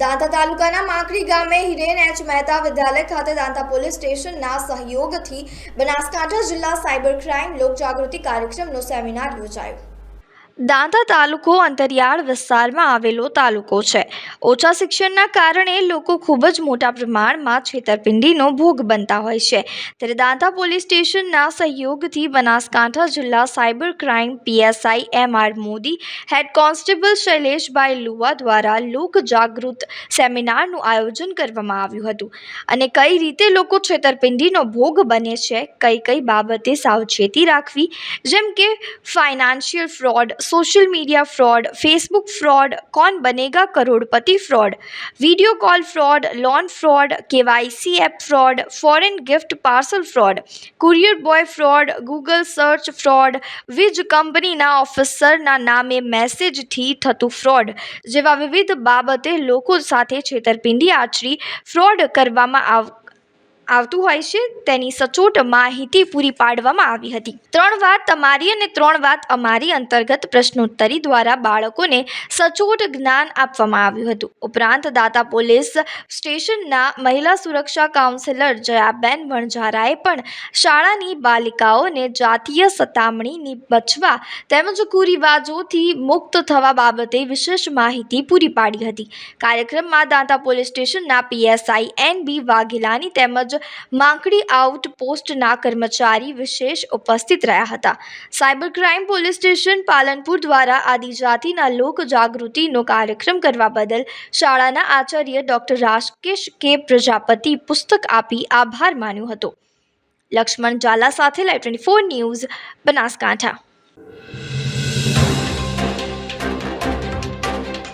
દાંતા તાલુકાના માકડી ગામે હિરેન એચ મહેતા વિદ્યાલય ખાતે દાંતા પોલીસ સ્ટેશનના સહયોગથી બનાસકાંઠા જિલ્લા સાયબર ક્રાઇમ લોકજાગૃતિ કાર્યક્રમનો સેમિનાર યોજાયો. દાંતા તાલુકો અંતરિયાળ વિસ્તારમાં આવેલો તાલુકો છે. ઓછા શિક્ષણના કારણે લોકો ખૂબ જ મોટા પ્રમાણમાં છેતરપિંડીનો ભોગ બનતા હોય છે. ત્યારે દાંતા પોલીસ સ્ટેશનના સહયોગથી બનાસકાંઠા જિલ્લા cyber crime PSI M R Modi, head constable Shaileshbhai Luva દ્વારા લોક જાગૃત સેમિનારનું આયોજન કરવામાં આવ્યું હતું. અને કઈ રીતે લોકો છેતરપિંડીનો ભોગ બને છે, કઈ કઈ બાબતે સાવચેતી રાખવી, જેમ કે financial fraud social media fraud Facebook fraud Kaun Banega Crorepati fraud video call fraud loan fraud KYC app fraud foreign gift parcel fraud courier boy fraud Google search fraud વીજ કંપનીના ઓફિસરના નામે મેસેજથી થતું ફ્રોડ જેવા વિવિધ બાબતે લોકો સાથે છેતરપિંડી આચરી ફ્રોડ કરવામાં આવ આવતું હોય છે, તેની સચોટ માહિતી પૂરી પાડવામાં આવી હતી. ત્રણ વાત તમારી અને ત્રણ વાત અમારી અંતર્ગત પ્રશ્નોત્તરી દ્વારા બાળકોને સચોટ જ્ઞાન આપવામાં આવ્યું હતું. ઉપરાંત દાતા પોલીસ સ્ટેશનના મહિલા સુરક્ષા કાઉન્સિલર જયાબેન વણઝારાએ પણ શાળાની બાલિકાઓને જાતીય સતામણીની બચવા તેમજ કુરિવાજોથી મુક્ત થવા બાબતે વિશેષ માહિતી પૂરી પાડી હતી. કાર્યક્રમમાં દાંતા પોલીસ સ્ટેશનના પીએસઆઈ એન બી વાઘેલાની તેમજ માંકડી આઉટ પોસ્ટના કર્મચારી વિશેષ ઉપસ્થિત રહ્યા હતા. Cyber crime police station Palanpur દ્વારા આદિજાતિના લોક જાગૃતિનો કાર્યક્રમ કરવા બદલ શાળાના આચાર્ય ડૉક્ટર રાકેશ કે પ્રજાપતિ પુસ્તક આપી આભાર માન્યો હતો. લક્ષ્મણ ઝાલા સાથે live twenty four news Banaskantha.